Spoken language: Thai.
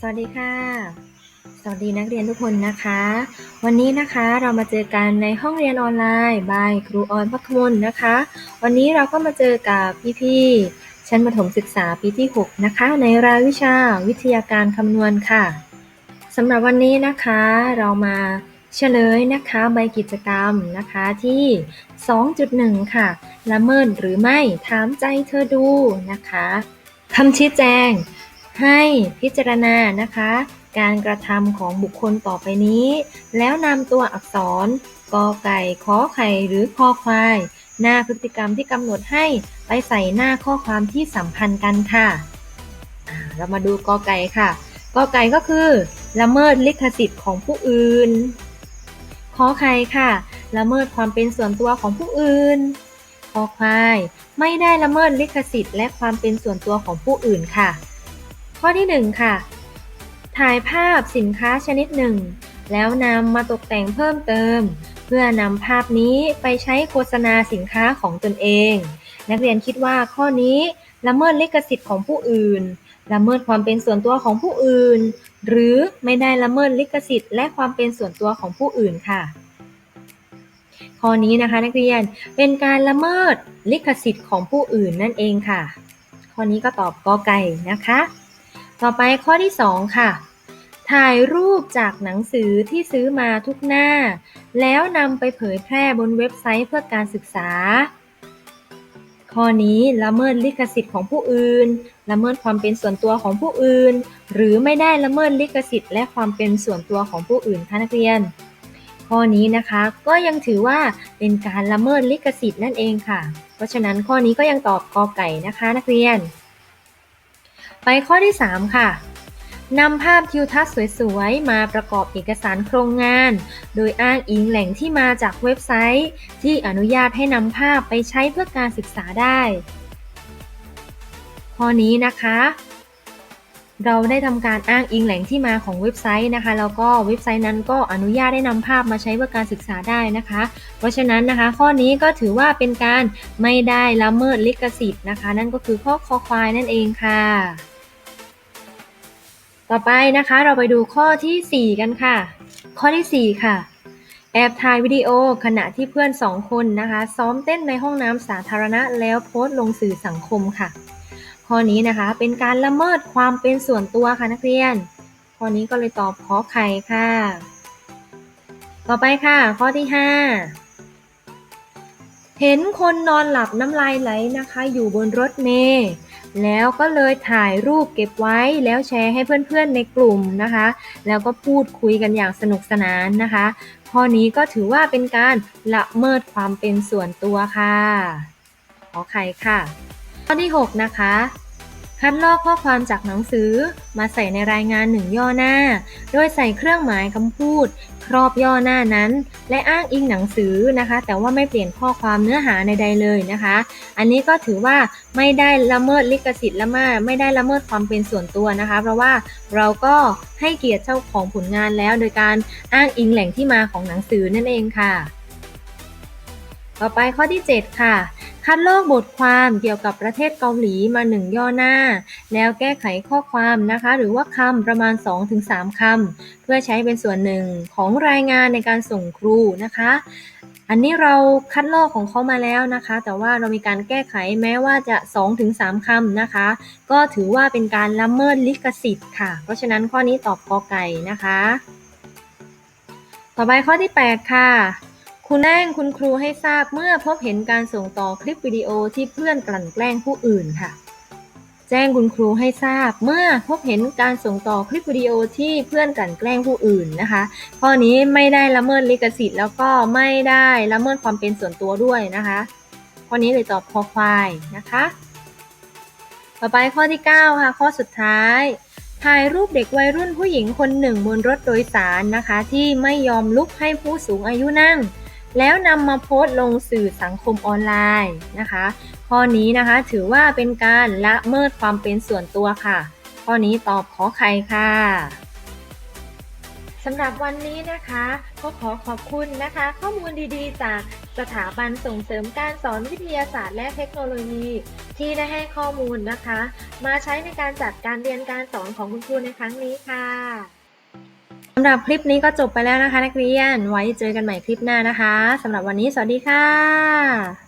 สวัสดีค่ะ สวัสดีนักเรียนทุกคนนะคะ วันนี้นะคะเรามาเจอกันในห้องเรียนออนไลน์บายครูออนพักมลนะคะ วันนี้เราก็มาเจอกับพี่ๆชั้นประถมศึกษาปีที่ 6 นะคะ ในรายวิชาวิทยาการคำนวณค่ะสำหรับวันนี้นะคะเรามาเฉลยนะคะใบกิจกรรมนะคะที่ 2.1 ค่ะ ละเมิดหรือไม่ถามใจเธอดูนะคะคำชี้แจง ให้พิจารณานะคะ การกระทำของบุคคลต่อไปนี้ แล้วนำตัวอักษรกอไก่ขอไข่หรือคอควาย หน้าพฤติกรรมที่กำหนดให้ไปใส่หน้าข้อความที่สัมพันธ์กันค่ะเรามาดูกอไก่ค่ะกอไก่ก็คือละเมิดลิขสิทธิ์ของผู้อื่น ขอไข่ค่ะ ละเมิดความเป็นส่วนตัวของผู้อื่น คอควาย ไม่ได้ละเมิดลิขสิทธิ์และความเป็นส่วนตัวของผู้อื่นค่ะ ข้อที่ 1 ค่ะ ถ่ายภาพสินค้าชนิดหนึ่ง แล้วนำมาตกแต่งเพิ่มเติม เพื่อนำภาพนี้ไปใช้โฆษณาสินค้าของตนเอง นักเรียนคิดว่าข้อนี้ละเมิดลิขสิทธิ์ของผู้อื่น ละเมิดความเป็นส่วนตัวของผู้อื่น หรือไม่ได้ละเมิดลิขสิทธิ์และความเป็นส่วนตัวของผู้อื่นค่ะ ข้อนี้นะคะนักเรียนเป็นการละเมิดลิขสิทธิ์ของผู้อื่นนั่นเองค่ะ ข้อนี้ก็ตอบกอไก่นะคะ ต่อไปข้อที่ 2 ค่ะ ถ่ายรูปจากหนังสือที่ซื้อมาทุกหน้า แล้วนำไปเผยแพร่บนเว็บไซต์เพื่อการศึกษา ข้อนี้ละเมิดลิขสิทธิ์ของผู้อื่น ละเมิดความเป็นส่วนตัวของผู้อื่น หรือไม่ได้ละเมิดลิขสิทธิ์และความเป็นส่วนตัวของผู้อื่นคะนักเรียน ข้อนี้นะคะก็ยังถือว่าเป็นการละเมิดลิขสิทธิ์นั่นเองค่ะ เพราะฉะนั้นข้อนี้ก็ยังตอบกอไก่นะคะนักเรียน ไปข้อที่ 3 ค่ะนำภาพทิวทัศน์สวยๆ มาประกอบเอกสารโครงงาน โดยอ้างอิงแหล่งที่มาจากเว็บไซต์ ที่อนุญาตให้นำภาพไปใช้เพื่อการศึกษาได้ ข้อนี้นะคะ เราได้ทำการอ้างอิงแหล่งที่มาของเว็บไซต์นะคะ แล้วก็เว็บไซต์นั้นก็อนุญาตให้นำภาพมาใช้เพื่อการศึกษาได้นะคะ เพราะฉะนั้นนะคะ ข้อนี้ก็ถือว่าเป็นการไม่ได้ละเมิดลิขสิทธิ์นะคะ นั่นก็คือข้อคอควายนั่นเองค่ะ ต่อไปนะคะเราไปดูข้อทีสี่4 กันค่ะ ข้อทีสี่ 4 ค่ะ แอบถ่ายวิดีโอขณะที่เพื่อนสองคนนะคะ ซ้อมเต้นในห้องน้ำสาธารณะแล้วโพสต์ลงสื่อสังคมค่ะ ข้อนี้นะคะเป็นการละเมิดความเป็นส่วนตัวค่ะนักเรียน ข้อนี้ก็เลยตอบขอไข่ค่ะ ต่อไปค่ะ ข้อที่ 5 เห็นคนนอนหลับน้ำลายไหลนะคะ อยู่บนรถเมล์แล้วก็เลยถ่ายรูปเก็บไว้แล้วแชร์ให้เพื่อนๆในกลุ่มนะคะ แล้วก็พูดคุยกันอย่างสนุกสนานนะคะ ข้อนี้ก็ถือว่าเป็นการละเมิดความเป็นส่วนตัวค่ะ ขอไข่ค่ะ ข้อที่ 6 นะคะ คัดลอกข้อความจากหนังสือ มาใส่ในรายงานหนึ่งย่อหน้า โดยใส่เครื่องหมายคำพูด ครอบย่อหน้านั้น และอ้างอิงหนังสือนะคะ แต่ว่าไม่เปลี่ยนข้อความเนื้อหาใดๆเลยนะคะ อันนี้ก็ถือว่าไม่ได้ละเมิดลิขสิทธิ์ละมิดไม่ได้ละเมิดความเป็นส่วนตัวนะคะ เพราะว่าเราก็ให้เกียรติเจ้าของผลงานแล้ว โดยการอ้างอิงแหล่งที่มาของหนังสือนั่นเองค่ะ ต่อไปข้อที่ 7 ค่ะ คัดลอกบทความเกี่ยวกับประเทศเกาหลีมาหนึ่งย่อหน้า แล้วแก้ไขข้อความนะคะ หรือว่าคำประมาณ 2-3คำเพื่อใช้เป็นส่วนหนึ่งของรายงานในการส่งครูนะคะ อันนี้เราคัดลอกของเขามาแล้วนะคะ แต่ว่าเรามีการแก้ไขแม้ว่าจะ 2-3คำนะคะ ก็ถือว่าเป็นการละเมิดลิขสิทธิ์ค่ะ เพราะฉะนั้นข้อนี้ตอบกอไก่นะคะ ต่อไปข้อที่ 8 ค่ะ คุณแจ้งคุณครูให้ทราบเมื่อพบเห็นการส่งต่อคลิปวิดีโอที่เพื่อนกลั่นแกล้งผู้อื่นค่ะ แจ้งคุณครูให้ทราบเมื่อพบเห็นการส่งต่อคลิปวิดีโอที่เพื่อนกลั่นแกล้งผู้อื่นนะคะ ข้อนี้ไม่ได้ละเมิดลิขสิทธิ์แล้วก็ไม่ได้ละเมิดความเป็นส่วนตัวด้วยนะคะ ข้อนี้เลยตอบคอควายนะคะ ต่อไปข้อที่ 9 ค่ะ ข้อสุดท้ายถ่ายรูปเด็กวัยรุ่นผู้หญิงคนหนึ่งบนรถโดยสารนะคะ ที่ไม่ยอมลุกให้ผู้สูงอายุนั่ง แล้วนำมาโพสต์ลงสื่อสังคมออนไลน์นะคะ ข้อนี้นะคะถือว่าเป็นการละเมิดความเป็นส่วนตัวค่ะ ข้อนี้ตอบขอไข่ค่ะสำหรับวันนี้นะคะก็ขอขอบคุณนะคะ ข้อมูลดีๆ จากสถาบันส่งเสริมการสอนวิทยาศาสตร์และเทคโนโลยี ที่ได้ให้ข้อมูลนะคะ มาใช้ในการจัดการเรียนการสอนของคุณครูในครั้งนี้ค่ะ หรับคลิปนี้ก็จบไปแล้วนะคะ นักเรียน ไว้เจอกันใหม่คลิปหน้านะคะสำหรับวันนี้สวัสดีค่ะ